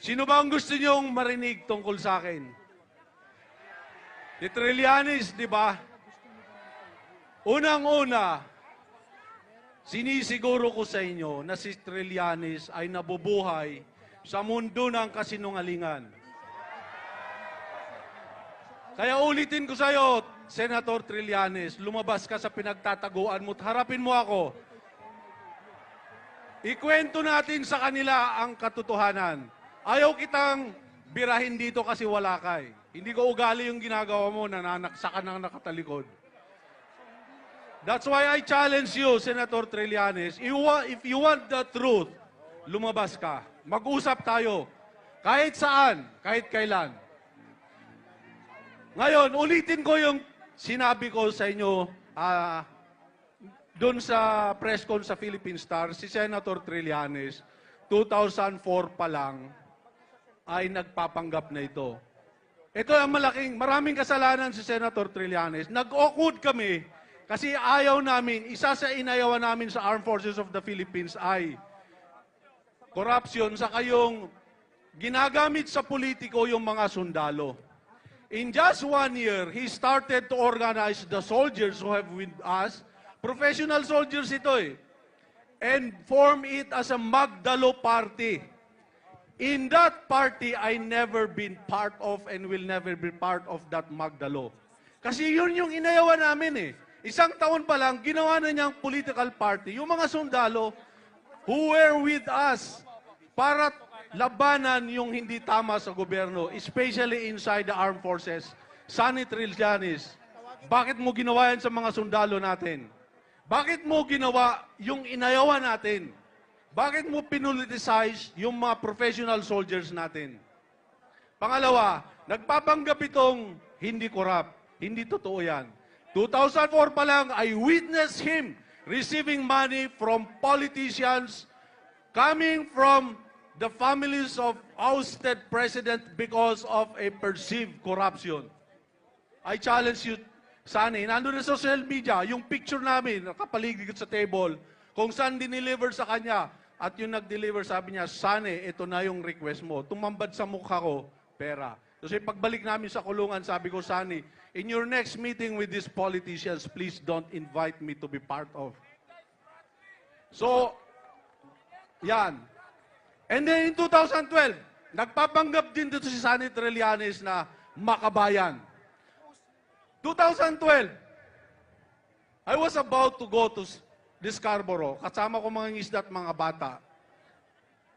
Sino ba ang gusto niyong marinig tungkol sa akin? Si Trillanes, di ba? Unang-una, sinisiguro ko sa inyo na si Trillanes ay nabubuhay sa mundo ng kasinungalingan. Kaya ulitin ko sa iyo, Senator Trillanes, lumabas ka sa pinagtataguan mo at harapin mo ako. Ikwento natin sa kanila ang katotohanan. Ayaw kitang birahin dito kasi wala ka eh. Hindi ko ugali yung ginagawa mo, nananaksa ka ng nakatalikod. That's why I challenge you, Senator Trillanes. If you want, the truth, lumabas ka. Mag-usap tayo. Kahit saan, kahit kailan. Ngayon, ulitin ko yung sinabi ko sa inyo ah, doon sa press con sa Philippine Star, si Senator Trillanes, 2004 pa lang, ay nagpapanggap na ito. Ito ang malaking, maraming kasalanan si Senator Trillanes. Nag-awkward kami kasi ayaw namin, isa sa inayawan namin sa Armed Forces of the Philippines ay corruption sa kayong ginagamit sa politiko yung mga sundalo. In just one year, he started to organize the soldiers who have with us. Professional soldiers ito eh. And form it as a Magdalo party. In that party, I never been part of and will never be part of that Magdalo. Kasi yun yung inayawan namin eh. Isang taon pa lang, ginawa na niyang political party. Yung mga sundalo who were with us para labanan yung hindi tama sa gobyerno, especially inside the armed forces. Sonny Trillanes, bakit mo ginawa yan sa mga sundalo natin? Bakit mo ginawa yung inayawan natin? Bakit mo pinoliticize yung mga professional soldiers natin? Pangalawa, nagpapanggap itong hindi corrupt. Hindi totoo yan. 2004 pa lang, I witnessed him receiving money from politicians coming from the families of ousted president because of a perceived corruption. I challenge you, Sani, nandun na social media, yung picture namin, nakapaligid sa table, kung saan dineliver sa kanya, at yung nag-deliver, sabi niya, Sani, ito na yung request mo. Tumambad sa mukha ko, pera. Kasi pagbalik namin sa kulungan, sabi ko, Sani, in your next meeting with these politicians, please don't invite me to be part of. So, yan. And then in 2012, nagpapanggap din dito si Sunny Trillanes na makabayan. 2012, I was about to go to this Scarborough. Kasama ko mga ngisda at mga bata.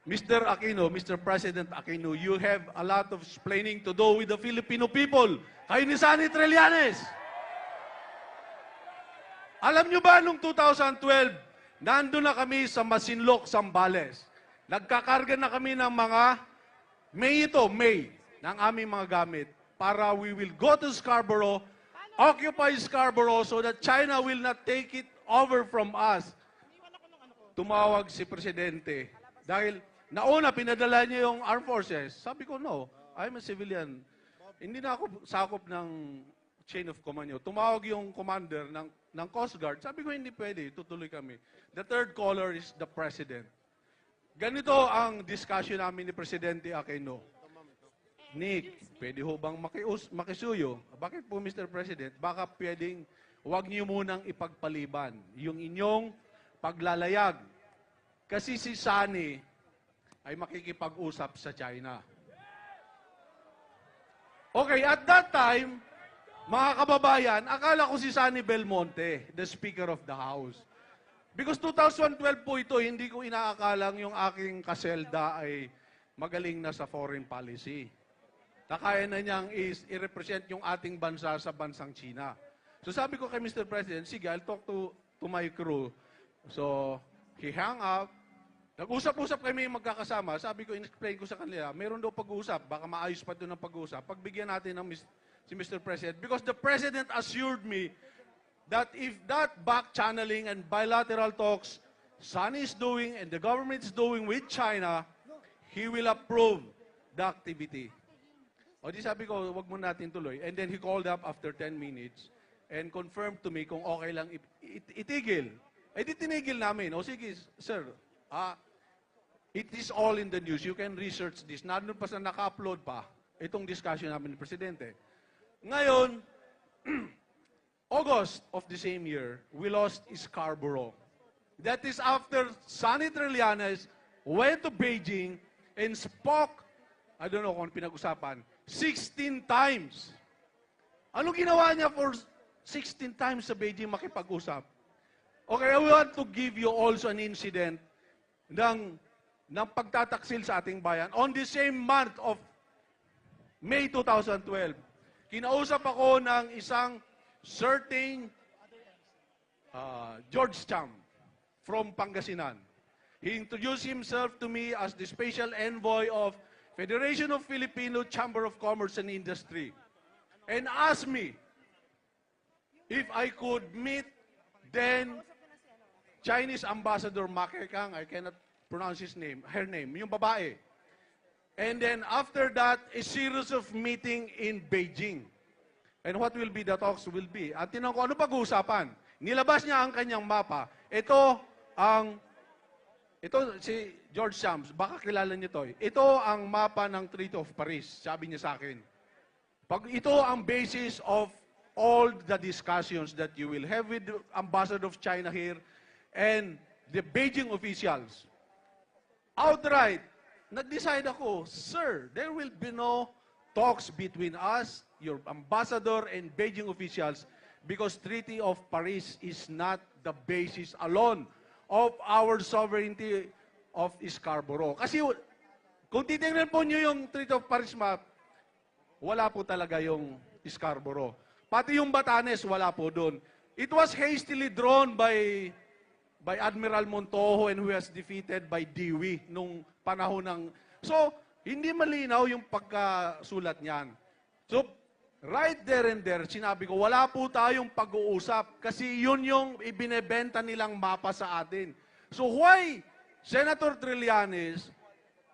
Mr. Aquino, Mr. President Aquino, you have a lot of explaining to do with the Filipino people. Kayo ni Sunny Trillanes. Alam nyo ba, nung 2012, nandun na kami sa Masinloc, Sambales. Nagkakarga na kami ng mga, May ito, May, ng aming mga gamit para we will go to Scarborough, occupy Scarborough so that China will not take it over from us. Tumawag si Presidente. Dahil nauna, pinadala niya yung armed forces. Sabi ko, no, I'm a civilian. Hindi na ako sakop ng chain of command niyo. Tumawag yung commander ng, ng Coast Guard. Sabi ko, hindi pwede. Tutuloy kami. The third caller is the President. Ganito ang discussion namin ni Presidente Aquino. Nick, pwede ho bang makius, makisuyo? Bakit po, Mr. President? Baka pwedeng huwag niyo munang ipagpaliban yung inyong paglalayag. Kasi si Sani ay makikipag-usap sa China. Okay, at that time, mga kababayan, akala ko si Sani Belmonte, the Speaker of the House. Because 2012 po ito, hindi ko inaakalang yung aking kaselda ay magaling na sa foreign policy. Nakaya na niyang is, i-represent yung ating bansa sa bansang China. So sabi ko kay Mr. President, sige, I'll talk to, to my crew. So, he hung up. Nag-usap-usap kami magkakasama. Sabi ko, in-explain ko sa kanila, meron daw pag-uusap. Baka maayos pa doon ang pag-uusap. Pagbigyan natin ng mis- si Mr. President. Because the President assured me that if that back channeling and bilateral talks Sunny is doing and the government is doing with China, he will approve the activity. O di sabi ko, wag mo natin tuloy. And then he called up after 10 minutes and confirmed to me kung okay lang it- it- itigil. Eh di tinigil namin. O sige, sir, ah, It is all in the news. You can research this. Nandun pa sa naka-upload pa itong discussion namin ni Presidente. Ngayon, August of the same year, we lost Scarborough. That is after Sonny Trillanes went to Beijing and spoke, I don't know kung ano pinag-usapan, 16 times. Ano ginawa niya for 16 times sa Beijing makipag-usap? Okay, I want to give you also an incident ng, ng pagtataksil sa ating bayan. On the same month of May 2012, kinausap ako ng isang certain uh, George Cham from Pangasinan. He introduced himself to me as the special envoy of Federation of Filipino Chamber of Commerce and Industry and asked me if I could meet then Chinese Ambassador Ma Kekang, I cannot pronounce his name, her name, yung babae. And then after that, a series of meeting in Beijing. And what will be the talks will be. At tinanong ko, ano pag-uusapan? Nilabas niya ang kanyang mapa. Ito ang, ito si George Shams, baka kilala niyo to. eh. Ito ang mapa ng Treaty of Paris, sabi niya sa akin. Pag ito ang basis of all the discussions that you will have with the ambassador of China here and the Beijing officials. Outright, nag-decide ako, Sir, there will be no talks between us, your ambassador, and Beijing officials because Treaty of Paris is not the basis alone of our sovereignty of Scarborough. Kasi kung titingnan po nyo yung Treaty of Paris map, wala po talaga yung Scarborough. Pati yung Batanes, wala po doon. It was hastily drawn by by Admiral Montojo and who was defeated by Dewey nung panahon ng... So, hindi malinaw yung pagkasulat niyan. So, right there and there, sinabi ko, wala po tayong pag-uusap kasi yun yung ibinebenta nilang mapa sa atin. So, why Senator Trillanes,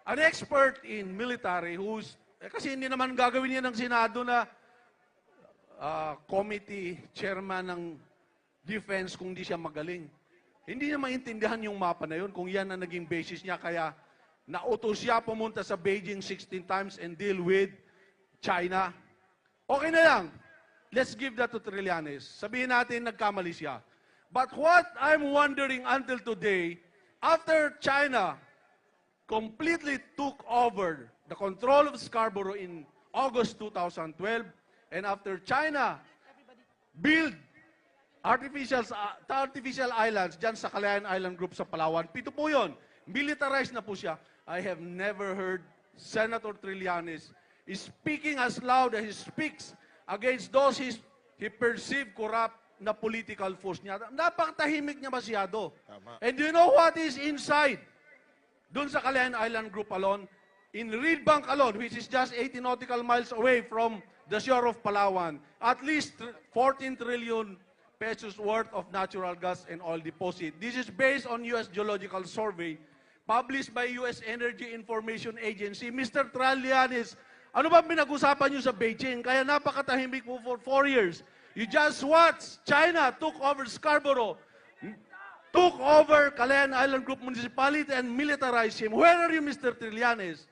an expert in military who's... Eh, kasi hindi naman gagawin niya ng Senado na ah, committee chairman ng defense kung di siya magaling. Hindi niya maintindihan yung mapa na yun kung yan ang naging basis niya. Kaya nautos siya pumunta sa Beijing 16 times and deal with China. Okay na lang. Let's give that to Trillanes. Sabihin natin nagkamali siya. But what I'm wondering until today, after China completely took over the control of Scarborough in August 2012, and after China build artificial, uh, artificial islands dyan sa Calayan Island Group sa Palawan. Pito po yun. Militarized na po siya. I have never heard Senator Trillanes speaking as loud as he speaks against those he, he perceived corrupt na political force niya. Napakatahimik niya masyado. Tama. And do you know what is inside? Doon sa Calayan Island Group alone, in Reed Bank alone, which is just 80 nautical miles away from the shore of Palawan, at least tr- 14 trillion pesos worth of natural gas and oil deposit. This is based on U.S. Geological Survey published by U.S. Energy Information Agency. Mr. Tralianis, ano ba pinag-usapan nyo sa Beijing? Kaya napakatahimik mo for four years. You just watch. China took over Scarborough took over Calayan Island Group Municipality and militarized him. Where are you, Mr. Trillanes?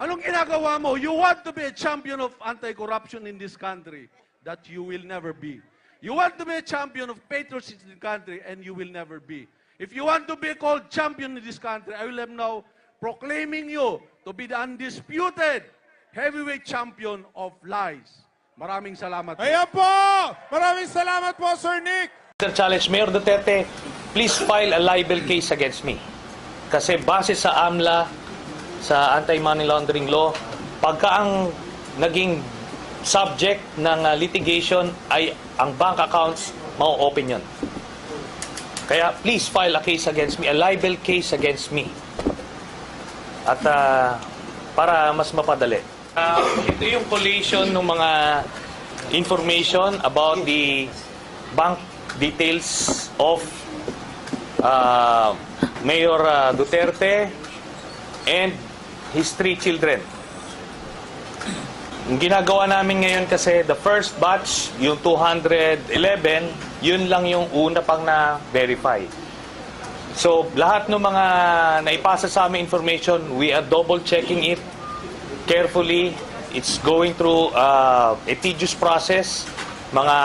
Anong ginagawa mo? You want to be a champion of anti-corruption in this country that you will never be. You want to be a champion of patriotism in the country and you will never be. If you want to be called champion in this country, I will am now proclaiming you to be the undisputed heavyweight champion of lies. Maraming salamat. po. Ayan po! Maraming salamat po, Sir Nick! Mr. Challenge, Mayor Duterte, please file a libel case against me. Kasi base sa AMLA, sa anti-money laundering law, pagka ang naging subject ng uh, litigation ay ang bank accounts, mau-open yun. Kaya please file a case against me, a libel case against me. At uh, para mas mapadali. Uh, ito yung collation ng mga information about the bank details of uh, Mayor uh, Duterte and his three children. Ang ginagawa namin ngayon kasi the first batch, yung 211, yun lang yung una pang na-verify. So, lahat ng mga naipasa sa amin information, we are double checking it carefully. It's going through uh, a tedious process. Mga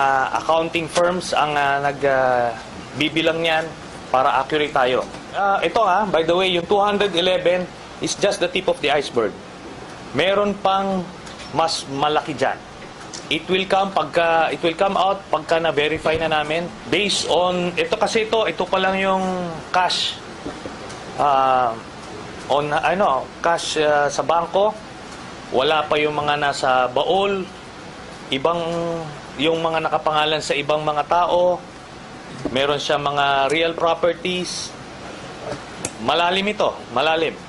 accounting firms ang uh, nagbibilang niyan para accurate tayo. Ah, ito ha, by the way, yung 211 is just the tip of the iceberg. Meron pang mas malaki dyan. It will come pagka it will come out pagka na verify na namin based on ito kasi ito ito pa lang yung cash ah, on ano cash ah, sa bangko wala pa yung mga nasa baol ibang yung mga nakapangalan sa ibang mga tao. Meron siya mga real properties. Malalim ito malalim